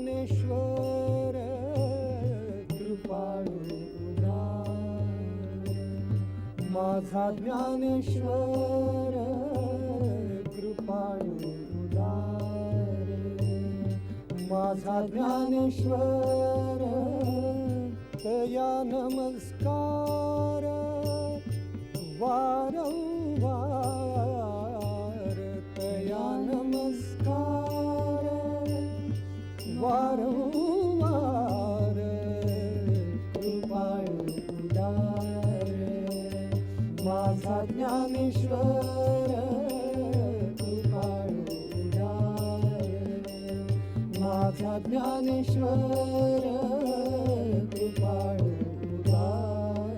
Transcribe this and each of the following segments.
ज्ञानेश्वर कृपाळू माझा ज्ञानेश्वर कृपाळू उदार। माझा ज्ञानेश्वर तया नमस्कार। वारं माझा ज्ञानेश्वर कृपाळू उदार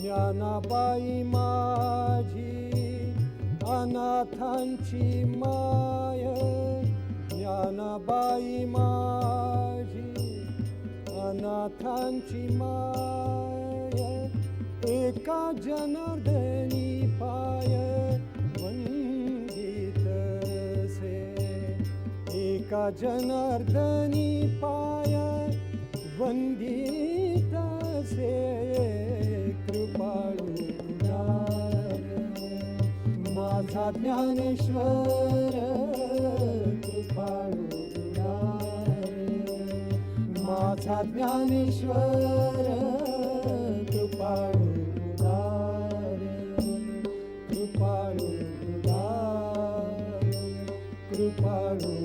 ज्ञानाबाई माझी अनाथांची माय ज्ञानाबाई माझी अनाथांची माय एका जनार्दनी पाय एका जनार्दनी पाय वंदित से कृपाळू उदार माझा ज्ञानेश्वर कृपाळू उदार माझा ज्ञानेश्वर कृपाळू उदार कृपाळू उदार कृपाळू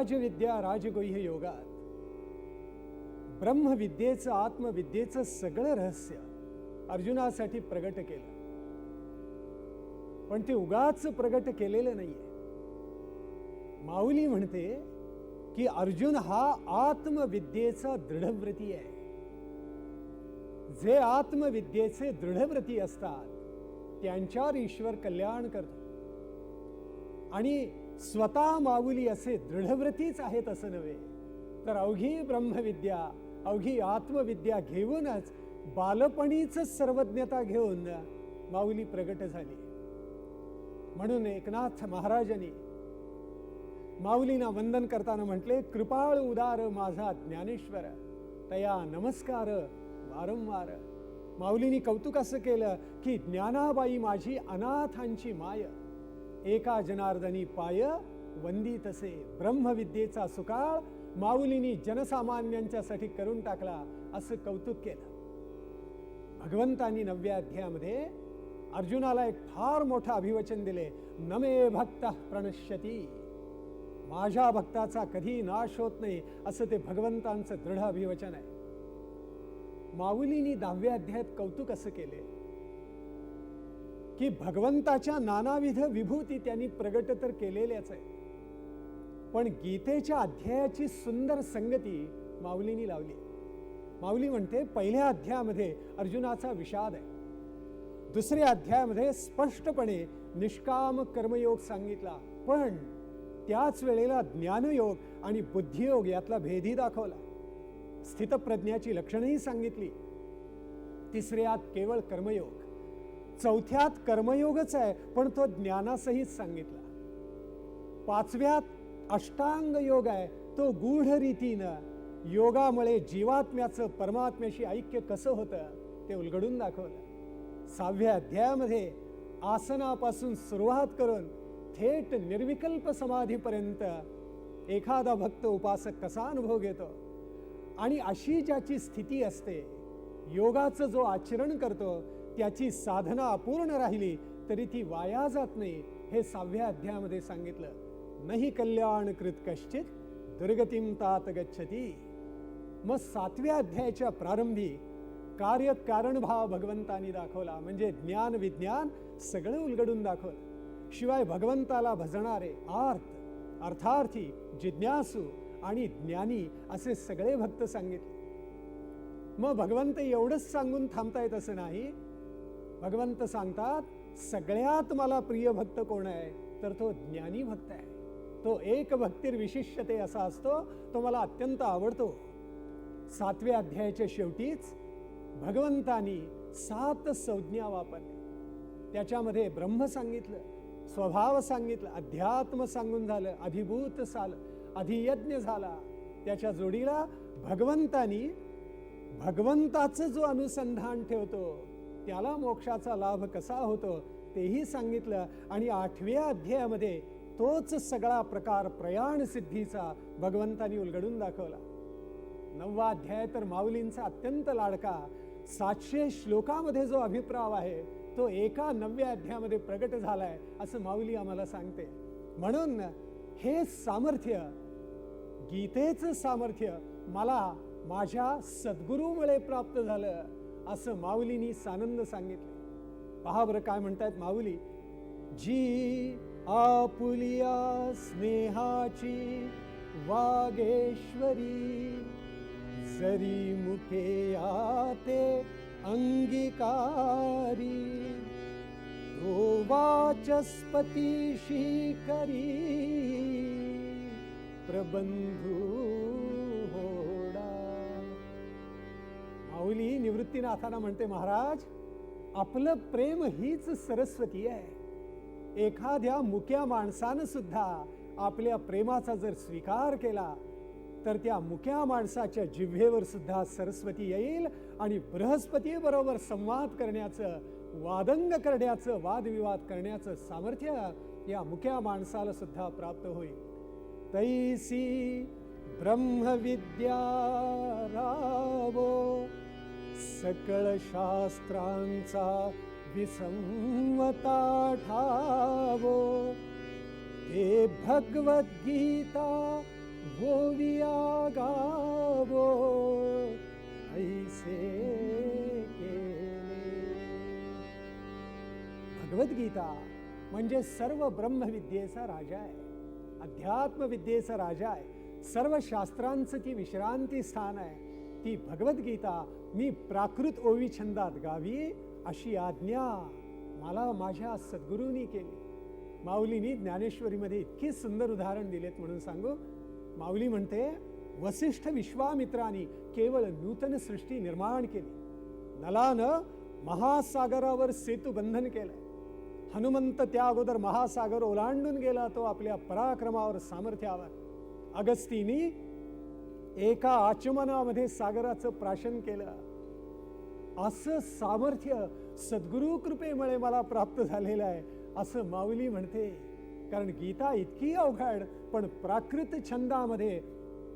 राजविद्या राजगुह्य योगात. ब्रह्मविद्येचं आत्मविद्येचं सगळं रहस्य अर्जुनासाठी प्रगट केलं. पण ते उगाच प्रगट केलेलं नाहीये. माऊली म्हणते की अर्जुन हा आत्मविद्येचा दृढव्रती आहे. जे आत्मविद्येचे दृढव्रती असतात त्यांच्यावर ईश्वर कल्याण करतो. आणि स्वतः माऊली असे दृढव्रतीच आहेत असं नव्हे. तर अवघी ब्रह्मविद्या अवघी आत्मविद्या घेऊनच बालपणीच सर्वज्ञता घेऊन माऊली प्रगट झाली. म्हणून एकनाथ महाराजांनी माऊलींना वंदन करताना म्हटले कृपाळ उदार माझा ज्ञानेश्वर तया नमस्कार वारंवार. माऊलींनी कौतुक असं केलं की ज्ञानाबाई माझी अनाथांची माय. एका जनार्दनी पाय वंदी तसे ब्रह्मविद्येचा सुकाळ माऊलीनी जनसामान्यांच्यासाठी करून टाकला असं कौतुक केलं. भगवंतांनी नवव्या अध्यायामध्ये अर्जुनाला एक फार मोठं अभिवचन दिले. नमे भक्त प्रणश्यती. माझ्या भक्ताचा कधी नाश होत नाही असं ते भगवंतांचं दृढ अभिवचन आहे. माऊलीनी दहाव्या अध्यायात कौतुक असं केले. की भगवंताच्या नानाविध विभूती त्यांनी प्रगट तर केलेल्याच आहे पण गीतेच्या अध्यायाची सुंदर संगती माऊलीनी लावली. माऊली म्हणते पहिल्या अध्यायामध्ये अर्जुनाचा विषाद आहे. दुसऱ्या अध्यायामध्ये स्पष्टपणे निष्काम कर्मयोग सांगितला. पण त्याच वेळेला ज्ञानयोग आणि बुद्धियोग यातला भेदही दाखवला. स्थितप्रज्ञाची लक्षणंही सांगितली. तिसऱ्यात केवळ कर्मयोग. चौथ्यात कर्मयोगच आहे पण तो ज्ञानासहित सांगितला. पाचव्यात अष्टांग योग आहे तो गूढ रीतीनं. योगामुळे जीवात्म्याचं परमात्म्याशी ऐक्य कसं होतं ते उलगडून दाखवलं. सहाव्या अध्यायामध्ये आसनापासून सुरुवात करून थेट निर्विकल्प समाधीपर्यंत एखादा भक्त उपासक कसा अनुभव घेतो? आणि अशी ज्याची स्थिती असते योगाचं जो आचरण करतो त्याची साधना अपूर्ण राहिली तरी ती वाया जात नाही हे सहाव्या अध्यायामध्ये सांगितलं. नाही कल्याण कृत कश्चित दुर्गतीम तात गच्छती. मग सातव्या अध्यायाच्या प्रारंभी कार्य कारणभाव भगवंतानी दाखवला म्हणजे ज्ञान विज्ञान सगळं उलगडून दाखवलं. शिवाय भगवंताला भजणारे आर्थ अर्थार्थी जिज्ञासू आणि ज्ञानी असे सगळे भक्त सांगितले. मग भगवंत एवढंच सांगून थांबता येत असं नाही भगवंत सांगतात सगळ्यात मला प्रिय भक्त कोण आहे? तर तो ज्ञानी भक्त आहे. तो एक भक्तीर विशिष्यते असा असतो तो मला अत्यंत आवडतो. सातव्या अध्यायाच्या शेवटीच भगवंतानी सात संज्ञा वापरल्या. त्याच्यामध्ये ब्रह्म सांगितलं स्वभाव सांगितलं अध्यात्म सांगून झालं अधिभूत झालं अधियज्ञ झाला. त्याच्या जोडीला भगवंतानी भगवंताचं जो अनुसंधान ठेवतो त्याला मोक्षाचा लाभ कसा होतो तेही सांगितलं आणि आठव्या अध्यायामध्ये तोच सगळा प्रकार प्रयाण सिद्धीचा भगवंतानी उलगडून दाखवला. नववा अध्याय तर माऊलींचा अत्यंत लाडका सातशे श्लोकामध्ये जो अभिप्राव आहे तो एका नवव्या अध्यायामध्ये प्रगट झालाय असं माऊली आम्हाला सांगते. म्हणून हे सामर्थ्य गीतेचं सामर्थ्य मला माझ्या सद्गुरूमुळे प्राप्त झालं. असं माऊलीनी सानंद सांगितलं. पहा बरं काय म्हणतायत माऊली. जी आपुलिया स्नेहाची वागेश्वरी जरी मुखे आते अंगीकारी तो वाचस्पतीशी करी प्रबंधू माऊली निवृत्तीनाथांना म्हणते महाराज आपलं प्रेम हीच सरस्वती आहे. एखाद्या मुक्या माणसानं सुद्धा आपल्या प्रेमाचा जर स्वीकार केला तर त्या मुक्या माणसाच्या जिव्हेवर सुद्धा सरस्वती येईल आणि बृहस्पती बरोबर संवाद करण्याचं वादंग करण्याचं वादविवाद करण्याचं सामर्थ्य या मुक्या माणसाला सुद्धा प्राप्त होईल. तैसी ब्रह्मविद्या रावो सकळ शास्त्रांचा विसंवता ठावो ते भगवद्गीता भोविया गावो ऐसे भगवद्गीता म्हणजे सर्व ब्रह्मविद्येचा राजा आहे. अध्यात्मविद्येचा राजा आहे. सर्व शास्त्रांचं ती विश्रांती स्थान आहे. ती भगवद्गीता मी प्राकृत ओवी छंदात गावी अशी आज्ञा मला माझ्या सद्गुरूंनी केली. माऊलीनी ज्ञानेश्वरीमध्ये इतकी सुंदर उदाहरण दिलेत म्हणून सांगू. माऊली म्हणते वसिष्ठ विश्वामित्रांनी केवळ नूतन सृष्टी निर्माण केली. नलानं महासागरावर सेतू बंधन केलं. हनुमंत त्या अगोदर महासागर ओलांडून गेला तो आपल्या पराक्रमावर सामर्थ्यावर. अगस्तीनी एका आचमनामध्ये सागराचं प्राशन केलं. असं सामर्थ्य सद्गुरु कृपेमुळे मला प्राप्त झालेलं आहे असं माऊली म्हणते. कारण गीता इतकी अवघड पण प्राकृत छंदामध्ये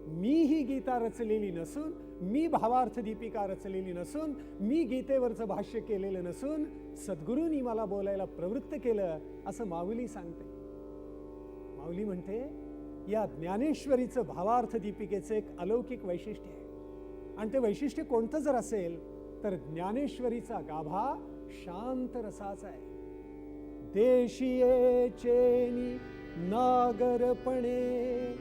मी ही गीता रचलेली नसून मी भावार्थ दीपिका रचलेली नसून मी गीतेवरचं भाष्य केलेलं नसून सद्गुरूंनी मला बोलायला प्रवृत्त केलं असं माऊली सांगते. माऊली म्हणते या ज्ञानेश्वरीचं भावार्थ दीपिकेचं एक अलौकिक वैशिष्ट्य आहे. आणि ते वैशिष्ट्य कोणतं जर असेल तर ज्ञानेश्वरीचा गाभा शांत रसाचा आहे. देशिये चेनी नागरपणे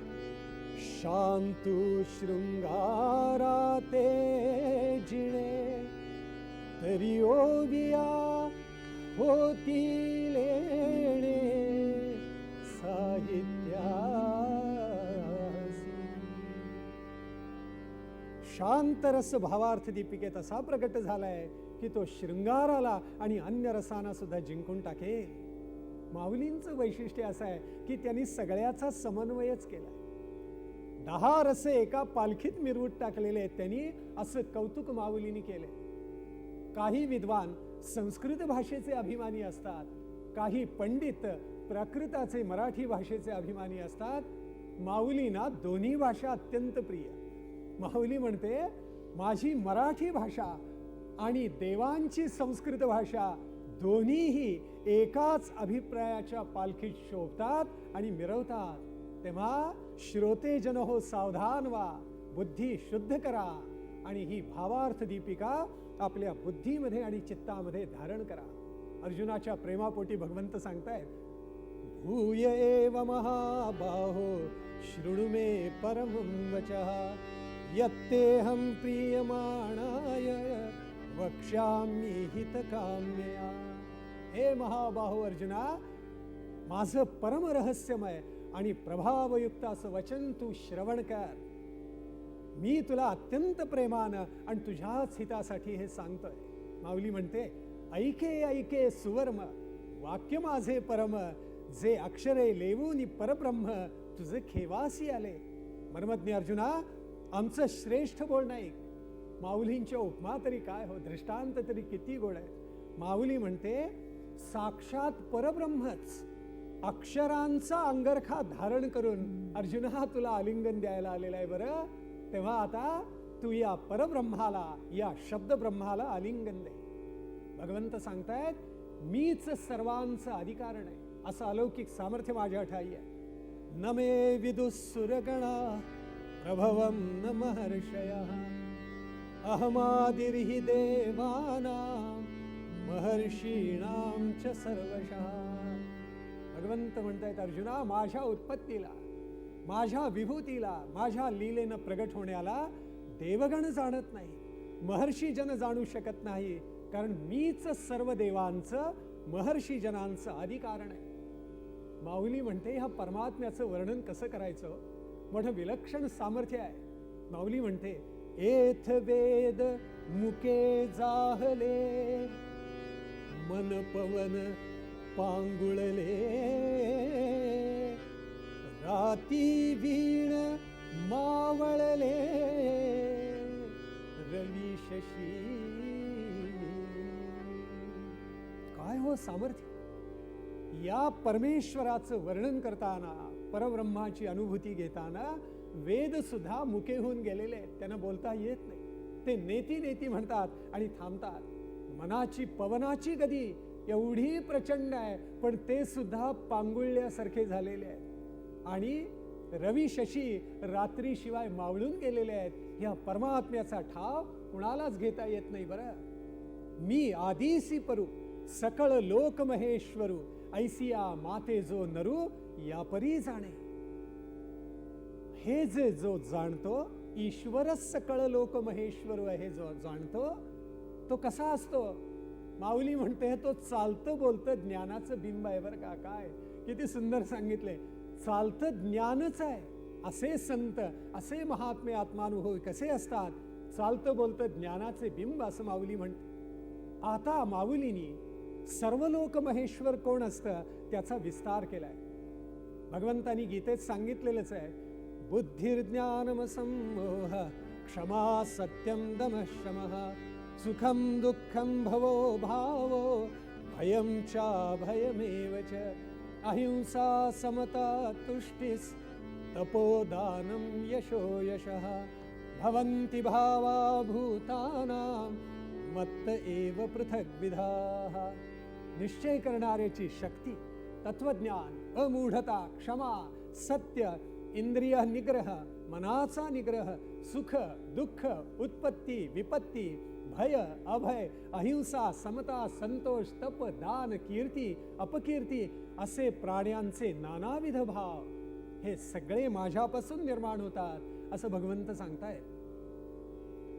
शांतू शृंगारा ते जिणे तरी ओविया होती लेणे साहित्य शांत रस भावार्थ दीपिकेत असा प्रकट झालाय की तो शृंगाराला आणि अन्य रसांना सुद्धा जिंकून टाकेल. माऊलींचं वैशिष्ट्य असं आहे की त्यांनी सगळ्याचा समन्वयच केलाय. दहा रसे एका पालखीत मिरवूट टाकलेले आहेत त्यांनी असं कौतुक माऊलीने केले काही विद्वान संस्कृत भाषेचे अभिमानी असतात काही पंडित प्राकृताचे मराठी भाषेचे अभिमानी असतात. माऊलींना दोन्ही भाषा अत्यंत प्रिय. माऊली म्हणते माझी मराठी भाषा आणि देवांची संस्कृत भाषा दोन्हीही एकाच अभिप्रायाच्या पालखीत शोभतात आणि मिरवतात. तेव्हा श्रोतेजन हो सावधान वा बुद्धी शुद्ध करा आणि ही भावार्थ दीपिका आपल्या बुद्धीमध्ये आणि चित्तामध्ये धारण करा. अर्जुनाच्या प्रेमापोटी भगवंत सांगतायत भूय एव महाबाहो शृणु मे परम वचः यत्तेऽहं प्रीयमाणाय वक्ष्यामि हितकाम्यया हे महाबाहू अर्जुना माझं परम रहस्यमय आणि प्रभावयुक्त असं वचन तू श्रवण कर. मी तुला अत्यंत प्रेमानं आणि तुझ्याच हितासाठी हे सांगतोय. माऊली म्हणते ऐके ऐके सुवर्म वाक्य माझे परम जे अक्षरे लेवून परब्रह्म तुझे खेवासी आले. मर्मज्ञ अर्जुना आमचं श्रेष्ठ गोड नाही माऊलींच्या उपमा तरी काय हो? दृष्टांत तरी किती गोड आहे माऊली म्हणते साक्षात परब्रह्मच. अक्षरांचा अंगरखा धारण करून अर्जुन हा तुला आलिंगन द्यायला आलेला आहे बरं. तेव्हा आता तू या परब्रह्माला या शब्दब्रह्माला आलिंगन दे. भगवंत सांगतायत मीच सर्वांचं अधिकारण आहे. असं अलौकिक सामर्थ्य माझ्या ठाई आहे. न मे विदुसुरगणा प्रभवं न महर्षयः। अहमादिर्हि देवानां महर्षीणां च सर्वशः। भगवंत म्हणतायत अर्जुना माझ्या उत्पत्तीला माझ्या विभूतीला माझ्या लीलेनं प्रगट होण्याला देवगण जाणत नाही महर्षीजन जाणू शकत नाही कारण मीच सर्व देवांचं महर्षीजनांचं अधिकारण आहे. माऊली म्हणते ह्या परमात्म्याचं वर्णन कसं करायचं? मोठं विलक्षण सामर्थ्य आहे. माऊली म्हणते एथ वेद मुके जाहले मन पवन पांगुळले राती वीण मावळले रवी शशी. काय हो सामर्थ्य? या परमेश्वराचं वर्णन करताना परब्रह्माची अनुभूती घेताना वेद सुद्धा मुके होऊन गेलेले आहेत. त्यांना बोलता येत नाही. ते नेती नेती म्हणतात आणि थांबतात. मनाची पवनाची गदी एवढी प्रचंड आहे पण ते सुद्धा पांगुळल्यासारखे झालेले आहेत. आणि रवी शशी रात्रीशिवाय मावळून गेलेले आहेत. ह्या परमात्म्याचा ठाव कुणालाच घेता येत नाही बरं. मी आदिसी परू सकळ लोकमहेश्वरू ऐसिया माते जो नरू या परी जाणे. हे जे जो जाणतो ईश्वरच सकळ लोक महेश्वर हे जो जाणतो तो कसा असतो? माऊली म्हणते तो चालतं बोलतं ज्ञानाचं बिंब आहे बरं का काय? किती सुंदर सांगितले. चालतं ज्ञानच आहे. असे संत असे महात्मे आत्मानुभव कसे असतात? चालतं बोलतं ज्ञानाचे बिंब असं माऊली म्हणते आता माऊलीनी सर्व लोक महेश्वर कोण असतं त्याचा विस्तार केलाय. भगवंतानी गीतेत सांगितलेलंच आहे बुद्धिर्ज्ञानमसम्मोह क्षमा सत्यम दम शम सुखम दुःखम भवो भावो भयं चा भयमेव च अहिंसा समता तुष्टिस् तपोदानं यशो यशः भवन्ति भावा भूतानां मत्त एव पृथग्विधाः। निश्चय करणाऱ्याची शक्ती तत्वज्ञान अमूढता क्षमा सत्य इंद्रिय निग्रह मनाचा निग्रह सुख दुःख उत्पत्ती विपत्ती भय अभय अहिंसा समता संतोष तप दान कीर्ती अपकीर्ती असे प्राण्यांचे नानाविध भाव हे सगळे माझ्यापासून निर्माण होतात असं भगवंत सांगताय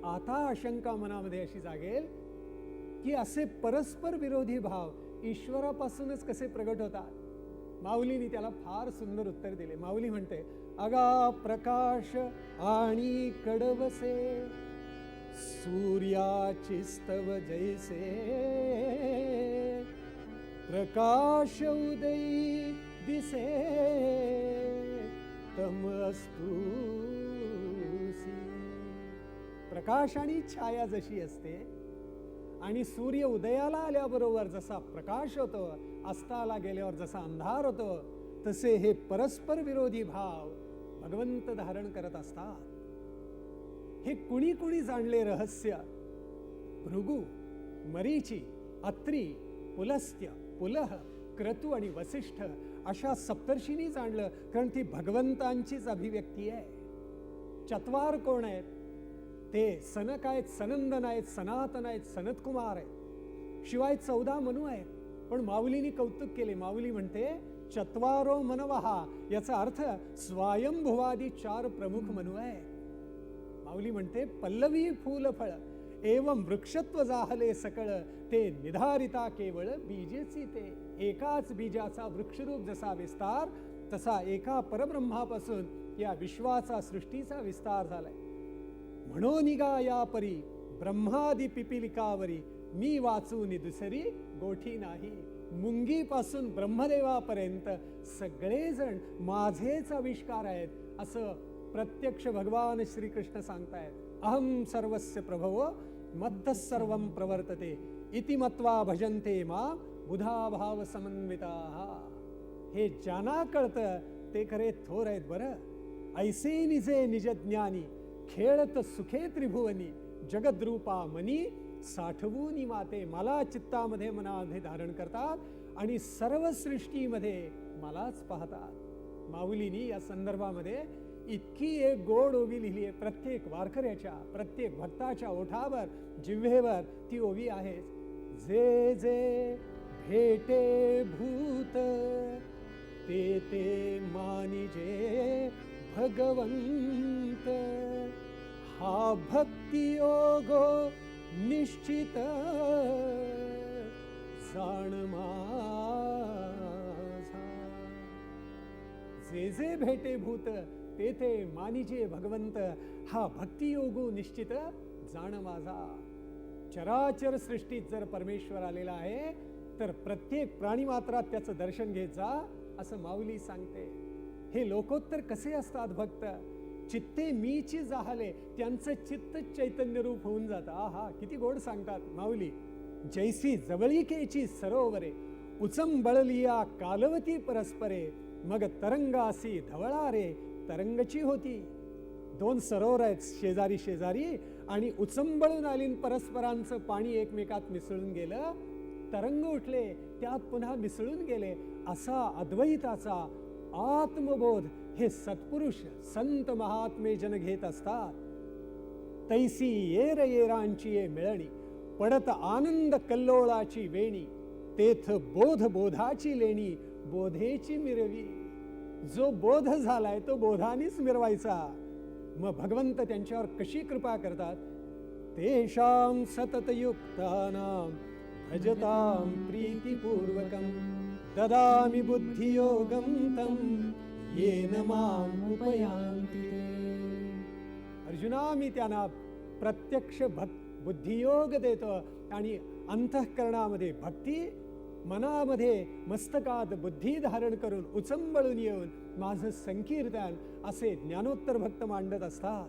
आता आशंका मनामध्ये अशी जागेल की असे परस्पर विरोधी भाव ईश्वरापासूनच कसे प्रगट होतात? माऊलीने त्याला फार सुंदर उत्तर दिले. माऊली म्हणते अगा प्रकाश आणि कडवसे सूर्याची स्तव जैसे. प्रकाश उदयी दिसे तमस्तू प्रकाश आणि छाया जशी असते आणि सूर्य उदयाला आल्याबरोबर जसा प्रकाश होतो अस्ताला गेल्यावर जसा अंधार होतो तसे हे परस्पर विरोधी भाव भगवंत धारण करत असतात. हे कुणी कुणी जाणले रहस्य? भृगु मरीची अत्री पुलस्त्य पुलह क्रतू आणि वसिष्ठ अशा सप्तर्षींनी जाणलं कारण ती भगवंतांचीच अभिव्यक्ती आहे. चत्वार कोण आहेत? ते सनक आहेत सनंदन आहेत सनातन आहेत सनतकुमार आहेत. शिवाय चौदा मनू आहेत पण माऊलीनी कौतुक केले. माऊली म्हणते चत्वारो मनवहा याचा अर्थ स्वयंभुवादी चार प्रमुख मनू आहेत. माऊली म्हणते पल्लवी फूल फळ एवं वृक्षत्व जाहले सकळ ते निधारिता केवळ बीजेची ते. एकाच बीजाचा वृक्षरूप जसा विस्तार तसा एका परब्रह्मापासून या विश्वाचा सृष्टीचा विस्तार झालाय. म्हणून निगा या परी ब्रह्मादी पिपिलिकावरी मी वाचून दुसरी गोठी नाही. मुंगीपासून ब्रह्मदेवापर्यंत सगळेजण माझेच आविष्कार आहेत असं प्रत्यक्ष भगवान श्रीकृष्ण सांगतायत. अहम सर्वस्य प्रभव मद्ध सर्वं प्रवर्तते इति मत्वा भजन्ते मा बुधा भाव समन्विता हे ज्यांना कळतं ते खरे थोर आहेत बरं. ऐसे निजे निज ज्ञानी खेळत सुखे त्रिभुवनी जगद्रूपा मनी साठवून माते मला चित्तामध्ये मनामध्ये धारण करतात आणि सर्व सृष्टीमध्ये मलाच पाहतात. माऊलीनी या संदर्भामध्ये इतकी एक गोड ओवी लिहिली आहे. प्रत्येक वारकऱ्याच्या प्रत्येक भक्ताच्या ओठावर जिव्हेवर ती ओवी आहे. जे जे भेटे भूत ते ते मानिजे भगवंत. हा भक्तियोगो निश्चित जाण जे जे भेटे भूत तेथे मानिजे भगवंत हा भक्तियोगो निश्चित जाण माझा। चराचर सृष्टीत जर परमेश्वर आलेला आहे तर प्रत्येक प्राणी मात्रात त्याचं दर्शन घेत जा असं माऊली सांगते. हे लोकोत्तर कसे असतात भक्त? चित्ते मीची जाहले त्यांचं चित्त चैतन्य रूप होऊन जातं. आहा किती गोड सांगतात माऊली. जैसी जवळिकेची सरोवरे उचंबळलिया कालवती परस्परे मग तरंगासी धवळा रे तरंगची होती. दोन सरोवर आहेत शेजारी शेजारी आणि उचंबळून आलीन परस्परांचं पाणी एकमेकात मिसळून गेलं तरंग उठले त्यात पुन्हा मिसळून गेले असा अद्वैताचा आत्मबोध हे सत्पुरुष संत महात्मे जन घेत असतात. तैसी येर येरांची ये मिळणी पडत आनंद कल्लोळाची वेणी तेथ बोध बोधाची लेणी बोधेची मिरवी. जो बोध झालाय तो बोधानीच मिरवायचा. मग भगवंत त्यांच्यावर कशी कृपा करतात? तेषां सततयुक्तानां भजतां प्रीतिपूर्वकं. ददामि बुद्धियोगं तं. येन माम् अर्जुना मी त्यांना प्रत्यक्ष भक् बुद्धियोग देतो आणि अंतःकरणामध्ये भक्ती मनामध्ये मस्तकात बुद्धी धारण करून उचंबळून येऊन माझं संकीर्तन असे ज्ञानोत्तर भक्त मांडत असतात.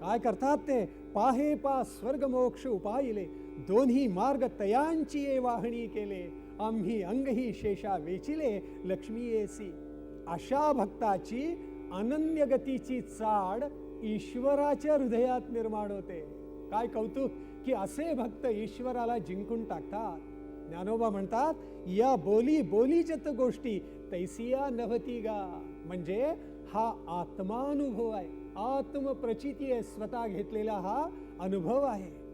काय करतात ते? पाहे पा स्वर्ग मोक्ष दोन्ही मार्ग तयांची ये वाहणी केले आम्ही अंगही शेषा वेचिले लक्ष्मी एसी अशा भक्ताची अनन्य गतीची चाड ईश्वराच्या हृदयात निर्माण होते. काय कौतुक की असे भक्त ईश्वराला जिंकून टाकतात. ज्ञानोबा म्हणतात या बोली बोलीजत गोष्टी तैसिया नव्हती गा. म्हणजे हा आत्मानुभव आहे. आत्मप्रचिती आहे. स्वतः घेतलेला हा अनुभव आहे.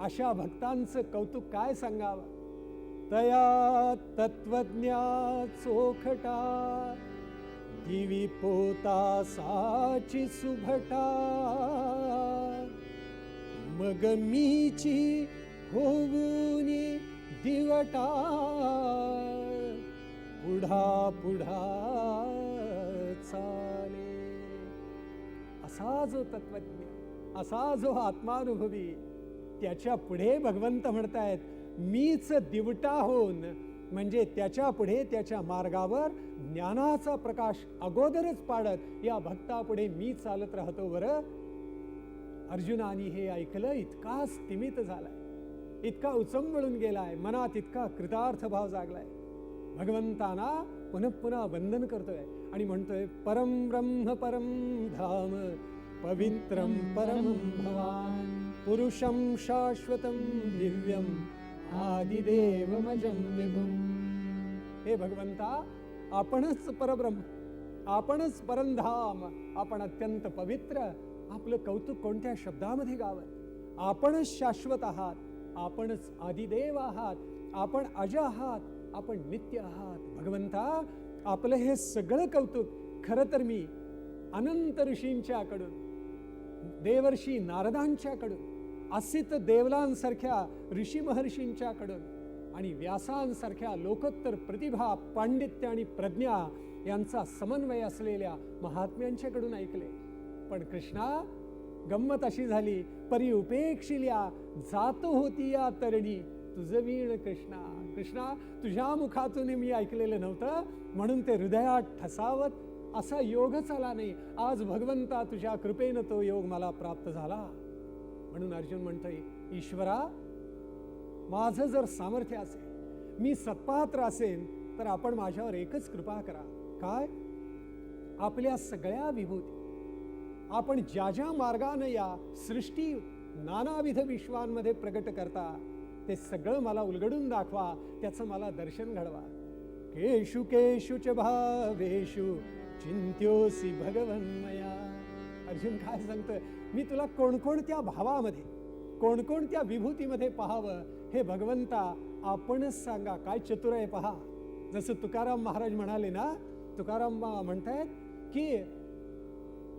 अशा भक्तांचं कौतुक काय सांगावं? तया तत्वज्ञा चोखटा दिवी पोता साची सुभटा। मग मीची होऊनी दिवटा पुढा पुढा चाले। असा जो तत्वज्ञ असा जो आत्मानुभवी त्याच्या पुढे भगवंत म्हणतायत मीच दिवटा होऊन. म्हणजे त्याच्या पुढे त्याच्या मार्गावर ज्ञानाचा प्रकाश अगोदरच पाडत या भक्तापुढे मी चालत राहतो बरं. अर्जुनानी हे ऐकलं इतका स्तिमित झालाय. इतका उचंबळून गेलाय मनात इतका कृतार्थ भाव जागलाय. भगवंताना पुनः पुन्हा वंदन करतोय आणि म्हणतोय परम ब्रह्म परम धाम पवित्रम परम भवान पुरुषम शाश्वतम दिव्यम आदिदेवमजं विभुम। हे भगवंता आपणच परब्रह्म आपणच परंधाम आपण अत्यंत पवित्र आपलं कौतुक कोणत्या शब्दामध्ये गावं? आपणच शाश्वत आहात आपणच आदिदेव आहात आपण अज आहात आपण नित्य आहात. भगवंता आपलं हे सगळं कौतुक खरं तर मी अनंत ऋषींच्याकडून देवर्षी नारदांच्याकडून असित देवलांसारख्या ऋषी महर्षींच्याकडून आणि व्यासांसारख्या लोकोत्तर प्रतिभा पांडित्य आणि प्रज्ञा यांचा समन्वय असलेल्या महात्म्यांच्याकडून ऐकले. पण कृष्णा गंमत अशी झाली परी उपेक्षिल्या जात होती या तरणी. तुझ वीण कृष्णा. कृष्णा तुझ्या मुखातून मी ऐकलेलं नव्हतं म्हणून ते हृदयात ठसावत असा योगच आला नाही. आज भगवंता तुझ्या कृपेनं तो योग मला प्राप्त झाला. म्हणून अर्जुन म्हणतोय ईश्वरा माझं जर सामर्थ्य असेल मी सत्पात्र असेल तर आपण माझ्यावर एकच कृपा करा. काय? आपल्या सगळ्या विभूती. आपण ज्या ज्या मार्गाने या सृष्टी नानाविध विश्वांमध्ये प्रगट करता ते सगळं मला उलगडून दाखवा त्याचं मला दर्शन घडवा. केशु केशु च भावेशु चिंत्योसी भगवन्मया. अर्जुन काय सांगतोय? मी तुला कोणकोणत्या भावामध्ये कोणकोणत्या विभूतीमध्ये पाहावं हे भगवंता आपणच सांगा. काय चतुर आहे पहा. जसं तुकाराम महाराज म्हणाले ना तुकाराम म्हणतायत की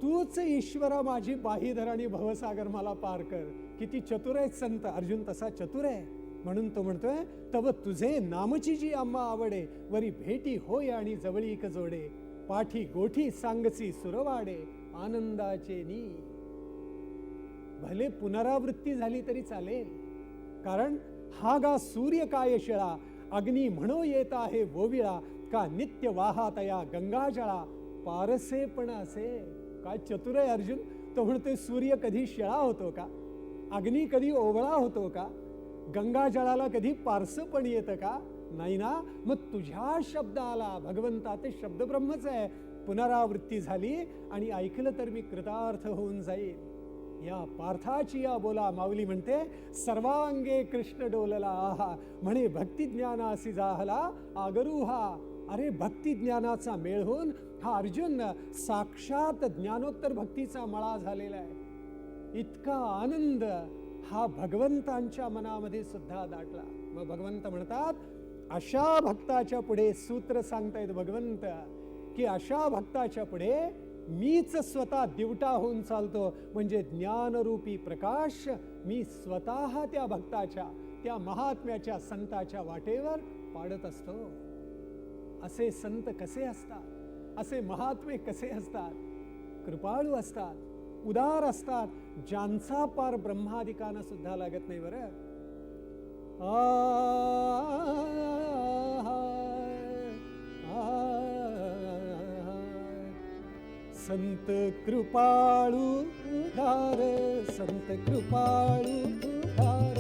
तूच ईश्वरा माझी बाहीधर आणि भवसागर मला पार कर. किती चतुर आहेत संत. अर्जुन तसा चतुर आहे. म्हणून तो म्हणतोय तव तुझे नामची जी आम्हा आवडे वरी भेटी होय आणि जवळीक जोडे. पाठी गोठी सांगसी सुरवाडे. आनंदाचे नी भले पुनरावृत्ती झाली तरी चालेल. कारण हा गा सूर्य काय शिळा अग्नी म्हणो येत आहे वोविळा का नित्य वाहातया गंगाजळा पारसे पण असे. काय चतुर आहे अर्जुन? तो म्हणतोय सूर्य कधी शिळा होतो का? अग्नी कधी ओवळा होतो का? गंगाजळाला कधी पारसं पण येतं का? नाही ना? मग तुझ्या शब्द आला भगवंता ते शब्द ब्रह्मच आहे. पुनरावृत्ती झाली आणि ऐकलं तर मी कृतार्थ होऊन जाईल या पार्थाची या बोला माऊली म्हणते सर्वांगे कृष्ण डोलला आहा म्हणे भक्ती ज्ञानासी जाहला आगरू हा. अरे भक्ती ज्ञानाचा मेळ होऊन हा अर्जुन साक्षात ज्ञानोत्तर भक्तीचा मळा झालेला आहे. इतका आनंद हा भगवंतांच्या मनामध्ये सुद्धा दाटला. मग भगवंत म्हणतात अशा भक्ताच्या पुढे सूत्र सांगतायत भगवंत की अशा भक्ताच्या पुढे मीच स्वतः दिवटा होऊन चालतो म्हणजे ज्ञानरूपी प्रकाश मी स्वतः त्या भक्ताच्या त्या महात्म्याच्या संताच्या वाटेवर पाडत असतो असे संत कसे असतात असे महात्मे कसे असतात कृपाळू असतात उदार असतात ज्यांचा पार ब्रह्मादिकांना सुद्धा लागत नाही बरं संत कृपाळू उदार संत कृपाळू उदार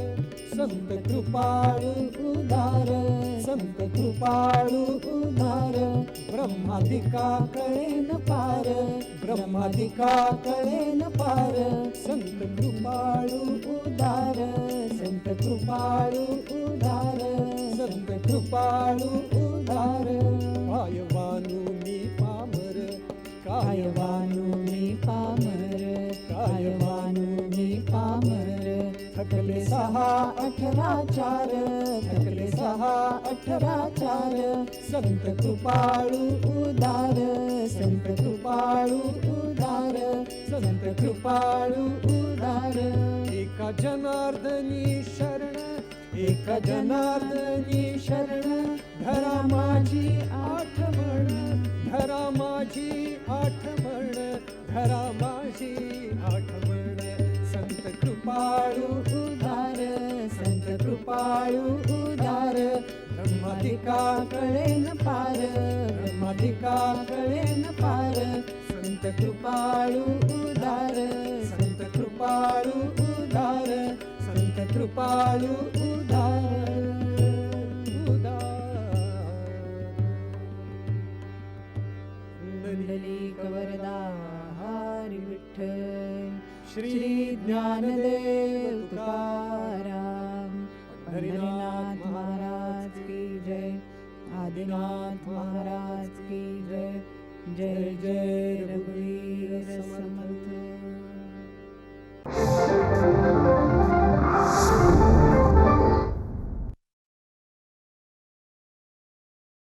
संत कृपाळू उदार संत कृपाळू उदार ब्रह्मादिका कळेन पार ब्रह्मादिका कळेन पार संत कृपाळू उदार संत कृपाळू उदार संत कृपाळू अठरा चार थकले सहा अठरा चार संत कृपाळू उदार संत कृपाळू उदार संत कृपाळू उदार. एका जनार्दनी शरण एका जनार्दनी शरण. धरा माझी आठवण धरा माझी आठवण धरा माझी आठवण. संत कृपाळू उदार. पाळू उदार. ब्रह्मादिका कळेन पार. ब्रह्मादिका कळेन पार. संत कृपाळू उदार. संत कृपाळू उदार. संत कृपाळू उदार. उदार. कवरदा हरी विठ्ठल. श्री श्री ज्ञानदेव तुका. आदिनाथ महाराज की जय जय जय रघुवीर।